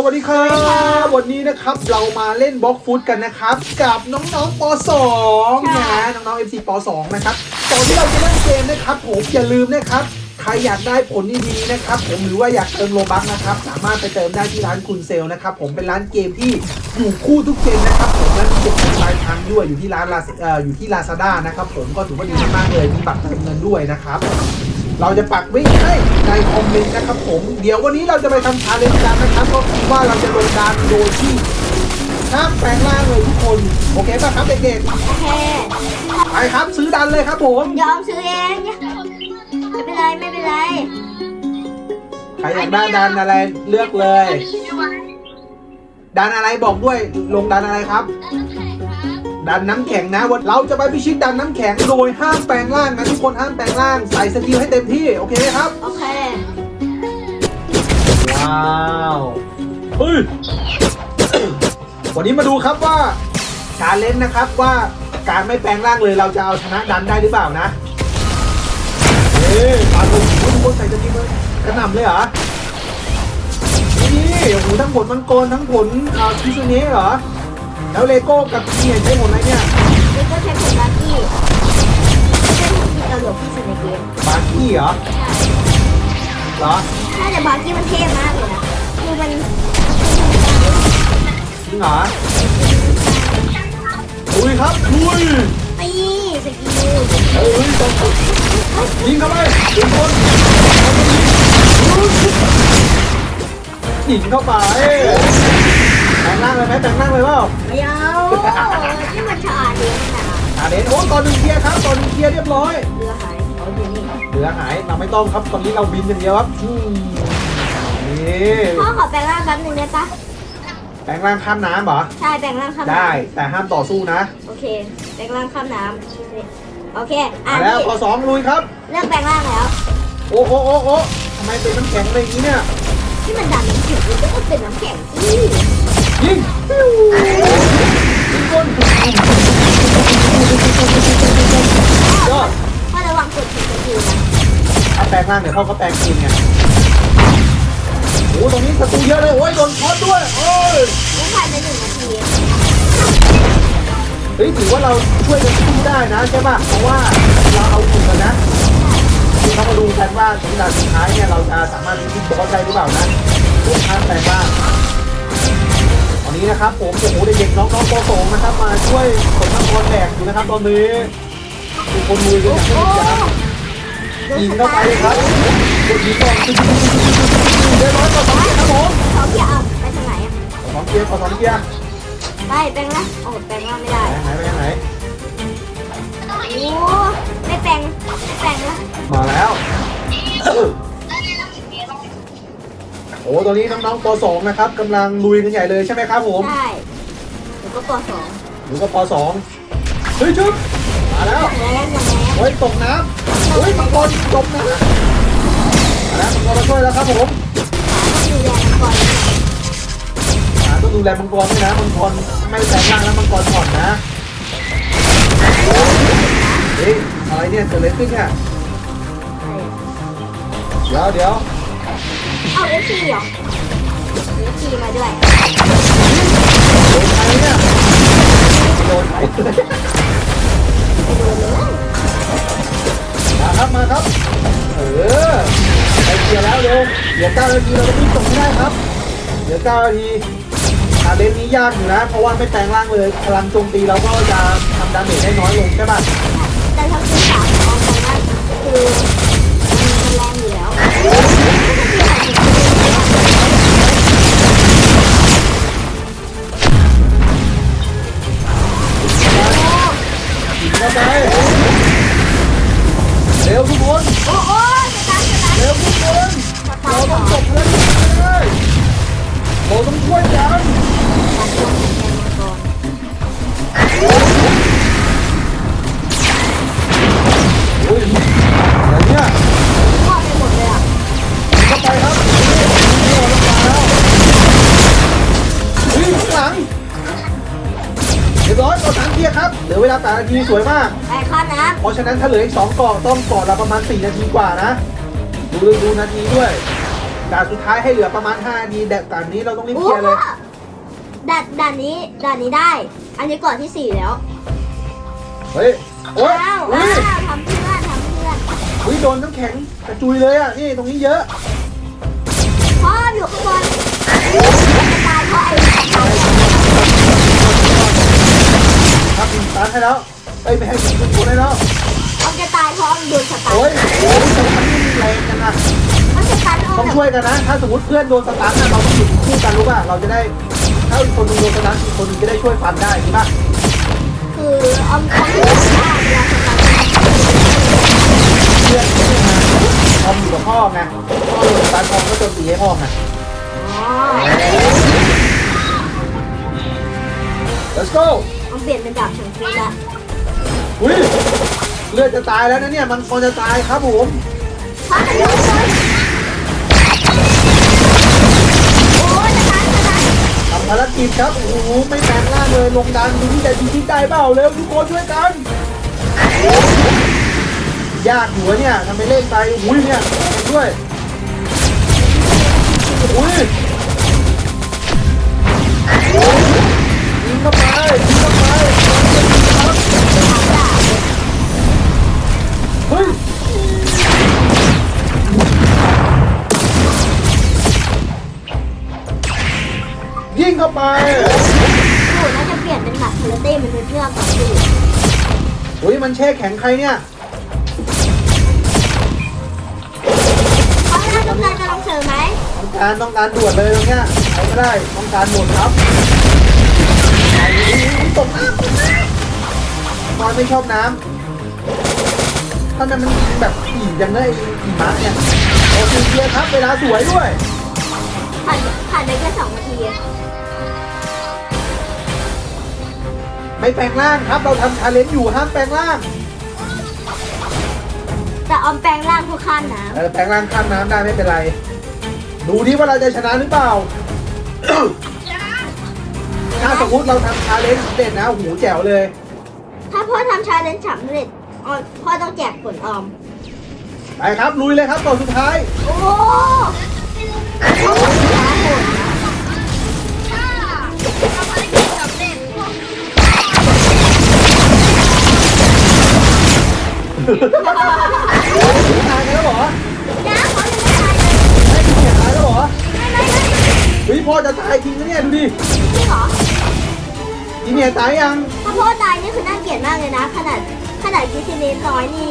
สวัสดีครับวันนี้นะครับเรามาเล่นบล็อกฟุตกันนะครับ กับน้องๆป .2 นะน้องๆ FC ป .2 นะครับก่อนที่เราจะเล่นเกมนะครับผมอย่าลืมนะครับใครอยากได้ผลดีๆนะครับผมหรือว่าอยากเติมโลบัคนะครับสามารถไปเติมได้ที่ร้านคุณเซลนะครับผมเป็นร้านเกมที่อยู่คู่ทุกเกมนะครับผมและมีเก็บเงินปลายทางด้วยอยู่ที่ร้านลาเอ่ออยู่ที่ลาซาด้านะครับผมก็ถือว่าดีมากๆเลยมีบัตรเติมเงินด้วยนะครับ เราจะปักวิ่งให้ในคอมเมนต์นะครับผม เดี๋ยววันนี้เราจะไปทำชาเลนจ์กันนะครับก็คือว่าเราจะลงดานโดยที่ห้ามแปลงร่างเลยทุกคน โอเคป่ะครับเด็กโอเคๆไปครับซื้อดันเลยครับผมยอมซื้อเองไม่เป็นไรไม่เป็นไรใครอยากได้ดันอะไรเลือกเลย ดันอะไรบอกด้วยลงดันอะไรครับ ดันน้ำแข็งนะวันเราจะไปพิชิตดันน้ำแข็งโดยห้ามแปลงร่างนะทุกคนห้ามแปลงร่างใส่สกิลให้เต็มที่โอเคไหมครับโอเค ว้าวเฮ้ย วันนี้มาดูครับว่าชาเลนจ์นะครับว่าการไม่แปลงร่างเลยเราจะเอาชนะดันได้หรือเปล่านะเฮ้ยปาโดนทุกคนใส่จะกินเลยกระหน่ำเลยเหรอนี่โอ้โหทั้งผลมังกรทั้งผลอ่าคิซูเนะเหรอ แล้วเลโก้กับเนี่ยใช้ผลอะไรเนี่ยนี่ก็ใช้ผลลักกี้ไม่ใช่ผลที่ตลกที่สุดในเกมบาร์กี้เหรอเหรอใช่แต่บาร์กี้มันเท่มากเลยนะคือมันจริงเหรอลุยครับลุยตีสกิลเฮ้ยต้องยิงเข้าไปยิงคนยิงเข้าไป แต่งร่างเลยไหมแต่งร่างเลยเปล่าไม่เอาที่มันชาเลี้ยงนะอ่าเดนโอ้ตอนหนึ่งเคลียร์ครับตอนหนึ่งเคลียร์เรียบร้อยเรือหายเอาดีนี่เหลือหายเราไม่ต้องครับตอนนี้เราบินอย่างเดียวครับอืมนี่พ่อขอแปลงร่างแป๊บนึงได้ปะแปลงร่างข้ามน้ำเหรอใช่แปลงร่างข้ามน้ำได้ แต่ห้ามต่อสู้นะ โอเคแปลงร่างข้ามน้ำนี่โอเคอะมาแล้วนี่พอสองลุยครับ เลือกแปลงร่างแล้ว โอ้โอ้โอ้โอ้ทำไมเป็นน้ำแข็งอะไรอย่างนี้เนี่ยที่มันดันน้ำแข็งมันก็ต้องเป็นน้ำแข็งสิ ยิงยิงก้นยอดพ่อระวังกดผิดกิลนะถ้าแปลงร่างเดี๋ยวพ่อก็แปลงจริงไงโอ้ตรงนี้ศัตรูเยอะเลยโอ้ยโดนช็อตด้วยโอ้ยรู้ภายในหนึ่งนาทีเฮ้ยถือว่าเราช่วยกันสู้ได้นะใช่ป่ะเพราะว่าเราเอาอยู่กันนะที่เขามาดูกันว่าทีนาสุดท้ายเนี่ยเราจะสามารถพิชิตบอสได้หรือเปล่านะทุกท่านแปลงร่าง นี้นะครับผมโอ้โหเด็กๆน้องๆป .2 นะครับมาช่วยผลทางบอลแบกอยู่นะครับตอนนี้ทุกคนลุยกันอย่างจริงจังยิงเข้าไปเลยครับกดยิงก่อนเรียบร้อยต่อสองเกียร์ครับผมเขาเกียร์เอาไปทางไหนอะสองเกียร์ต่อสองเกียร์ไปแปลงละโอ้แปลงละไม่ได้ไปไหนไปไหนโอ้ไม่แปลงไม่แปลงละมาแล้ว อ้ตอนนี้น้องๆป .2 นะครับกำลังลุยกันใหญ่เลยใช่ไหมครับผมได้แล้วก็ปสองหนูก็ป .2 เฮ้ยชุบมาแล้วอย่างแรงอย่างแรงเฮ้ยตกน้ำเฮ้ยมังกรจมน้ำมาแล้วมังกรมาช่วยแล้วครับผมต้องดูแลมันก่อนอ่าต้องดูแลมังกรด้วยนะมังกรไม่แตกล่างแล้วมังกรผ่อนนะเฮ้ยอะไรเนี่ยเกิดอะไรขึ้นเนี่ยเดี๋ยวเดี๋ยว เอาเอฟซีเหรอเอฟซีมาด้วยโดนใครเนี่ยโดนใครไปดูเลยมาครับมาครับ เออไปเคลียร์แล้วเร็วเหลือ9นาทีเราจะรีบส่งให้ได้ครับ เหลือ9นาทีชาเลนจ์นี้ยากอยู่นะ เพราะว่าไม่แปลงร่างเลยพลังโจมตีเราก็จะทำดาเมจได้น้อยลงใช่ป่ะแต่ถ้าคือสามออกไปนั่นคือมันแรงอยู่แล้ว ร็วทุกคนโอ้โหเร็วทุกคนเราต้องจบเรื่องนี้เลยเราต้องช่วยกัน เกียร์ครับเหลือเวลาแปดนาทีสวยมาก ไปข้อน้เพราะฉะนั้นถ้าเหลืออีกสองกล่องต้องกล่องละประมาณสี่นาทีกว่านะ ดูดูดูนาทีด้วยด่านสุดท้ายให้เหลือประมาณ5นาทีแต่ด่านนี้เราต้องรีบโอ้เคลียร์เลย ด่านด่านนี้ด่านนี้ได้ อันนี้ก่อนที่สี่แล้วเฮ้ย โอ้ยว้าวอุ้ว้าวยทำเพื่อนทำเพื่อนอุ้ยโดนน้ำแข็งกระจุยเลยอะนี่ตรงนี้เยอะพ่ออยู่ข้างบนจะตายเพราะไอ้ตายเนี่ยครั บยิงตันให้แล้วเอ้ยไม่ให้ยิงคุณให้แล้วออมจะตายเพราะออมโดนสตันโอ้ยโอ้ยสตันนี่แรงจังอะมันสตันออต้มองแบบช่วยกันนะ ถ้าสมมติเพื่อนโดนสตันน่ะเราต้องอยู่คู่กันรู้ป่ะเราจะได้ถ้าอีกคนหนึงโดนสตันอีกคนหนึงจะได้ช่วยฟันได้ใช่ป่ะคือออมออมอยู่ข้างหน้าเวลาสตันเพื่อนเพื่อนมาพอมอยู่กับพ่อไงพ่อโดนสตันพ่อก็โจมตีให้พ่อไง อ๋อ let's go ออม เปลี่ยนเป็นดาบเฉิงเทละอุ้ยเลือดจะตายแล้วนะเนี่ย มันคนจะตายครับผมพ่อจะยกเลยโอ้ยสตันสตันทำภารกิจครับโอ้โหไม่แปลงร่างเลยลงดันดูที่แต่ดีที่ได้เปล่าเร็วทุกคนช่วยกันยากอยู่วะเนี่ยทำไมเล่นไปอุ้ยเนี่ยด้วยอุ้ยยิง เข้าไปยิงเข้าไปเฮ้ยยิงเข้าไปหนูน่าจะเปลี่ยนเป็นหมัดคาราเต้มันเป็นเรื่องก่อนสิอุ้ยมันแช่แข็งใครเนี่ยเขาไม่ได้ต้องการจะลองเสริมไหมต้องการต้องการด่วนเลยตรงเนี้ยใครก็ได้ต้องการหมดครับไอ้ ตกน้ำตกน้ำตอนไม่ชอบน้ำท่านนั้นมันแบบขี่อย่างเลยขี่ม้าเนี่ยโอเคเคลียร์ครับ เวลาสวยด้วย ผ่านผ่านไปแค่สองนาทีไม่แปลงร่างครับ เราทำชาเลนจ์อยู่ห้ามแปลงร่าง แต่ออมแปลงร่างทุกขั้นนะเออแปลงร่างข้ามน้ำได้ไม่เป็นไร ดูดิว่าเราจะชนะหรือเปล่า ถ้าสมมติเราทำชาเลนจ์สำเร็จนะหูแจ๋วเลย ถ้าพ่อทำชาเลนจ์สำเร็จออมพ่อต้องแจกผลออม ไปครับลุยเลยครับก่อนสุดท้าย โอ้พ่อผลสุดท้ายโหดนะถ้าทำภารกิจสำเร็จพวกตายกันแล้วเหรอนะเขายังไม่ตายเลยให้พี่เมียตายแล้วเหรอไม่ไม่ไม่ เฮ้ยพ่อจะตายจริงนะเนี่ยดูดิจริงเหรอพี่เมียตายยังถ้าพ่อตายนี่คือน่าเกลียดมากเลยนะ ขนาดขนาดกิซิเนสน้อยนี่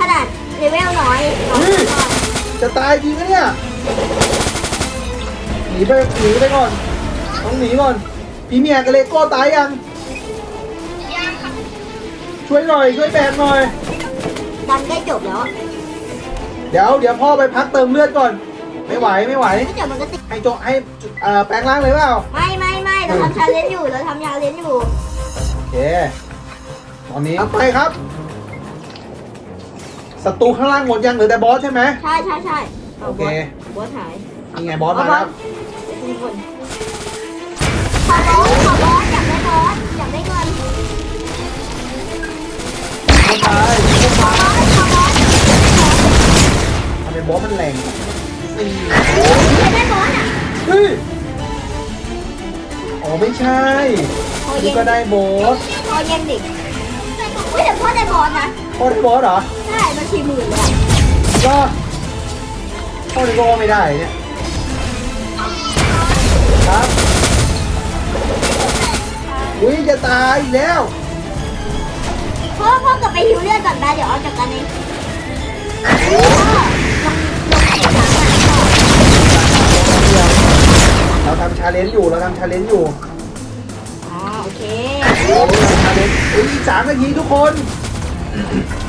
ขนาดเลเวลน้อยน้อยน้อยจะตายจริงนะเนี่ยหนีไปหนีไปก่อนต้องหนีก่อนพี่เมียกับเลโก้ตายยังยังครับช่วยหน่อยช่วยแบกหน่อยดันใกล้จบแล้ว เดี๋ยวเดี๋ยวพ่อไปพักเติมเลือดก่อน ไม่ไหวไม่ไหวไม่เดี๋ยวมันก็ติดให้โจให้เอ่อแปลงร่างเลยเปล่า ไม่ไม่ไม่เราทำชาเลนจ์อยู่เราทำชาเลนจ์อยู่โอเค ตอนนี้ไปครับ ศัตรูข้างล่างหมดยังเหลือแต่บอสใช่ไหม ใช่ใช่ใช่โอเอาเค บอสบอสหายนี่ไงบอสมาแล้วมีคนขอบอสขอบอสอยากได้บอสอยากได้เงินคนตายขอบอสขอบอสทำไมบอสมันแรง นี่อยากได้บอสอะเฮ้ยอ๋อไม่ใช่พอนี่เย็นก็ได้บอสพอเย็นดิเฮ้ยแต่พ่อได้บอสนะ พ่อได้บอสเหรอใช่มันสี่หมื่นเลยอะก็พ่อได้บอสไม่ได้เนี่ยครับอุ้ยจะตายอีกแล้วพ่อพ่อกลับไปฮิวเลือดก่อนนะเดี๋ยวเอาจากกันเอง เราทำชาเลนจ์อยู่ เราทำชาเลนจ์อยู่อ๋อโอเคเราทำชาเลนจ์อุ้ยอีกสามนาทีทุกคน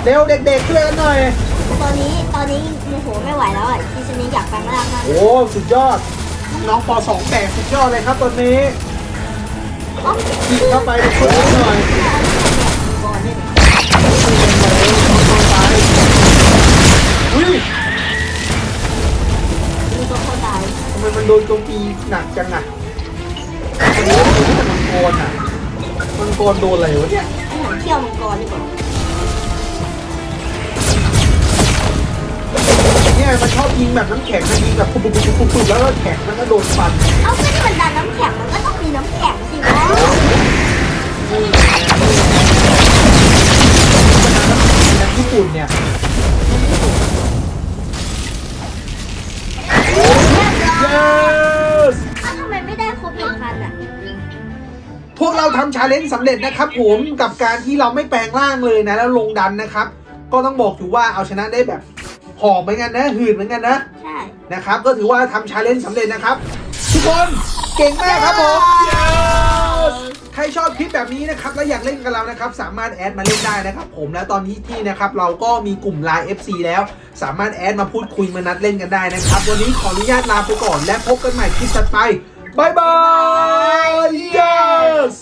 เร็วเด็กๆช่วยกันหน่อย ตอนนี้ตอนนี้โมโหไม่ไหวแล้วอะที่ชนี้อยากแปลงร่างมากโอ้ สุดยอด น้องป .2 แบกสุดยอดเลยครับตอนนี้ต้องยิงเข้าไปในช่วยหน่อยบำไมมันโดนโจมตีหนักจังอะมันโดนตีแต่มังกรอะมังกรโดนอะไรวะเนี่ยไอ้หนังเที่ยวมังกรดีกว่าเนี่ยมันชอบยิงแบบน้ำแข็งนะยิงแบบปุ๊บปุ๊บปุ๊บปุ๊บปุ๊บแล้วก็แข็งมันก็โดนฟันเอาก็ที่มันดันน้ำแข็งมันก็ต้องมีน้ำแข็งสิวะในญี่ปุ่นเนี่ยาทำชาเลนจ์สำเร็จนะครับผมกับการที่เราไม่แปลงร่างเลยนะแล้วลงดันนะครับ ก็ต้องบอกอยู่ว่าเอาชนะได้แบบหอบเหมือนกันนะหืดเหมือนกันนะใช่นะครับ ก็ถือว่าทำชาเลนจ์สำเร็จนะครับ ทุกคนเก่งมากครับผม Yes ใครชอบคลิปแบบนี้นะครับและอยากเล่นกับเรานะครับ สามารถแอดมาเล่นได้นะครับ ผมและตอนนี้ที่นะครับเราก็มีกลุ่ม Line FC แล้ว สามารถแอดมาพูดคุยมานัดเล่นกันได้นะครับ วันนี้ขออนุญาตลาไปก่อนและพบกันใหม่คลิปถัดไปบายบาย yes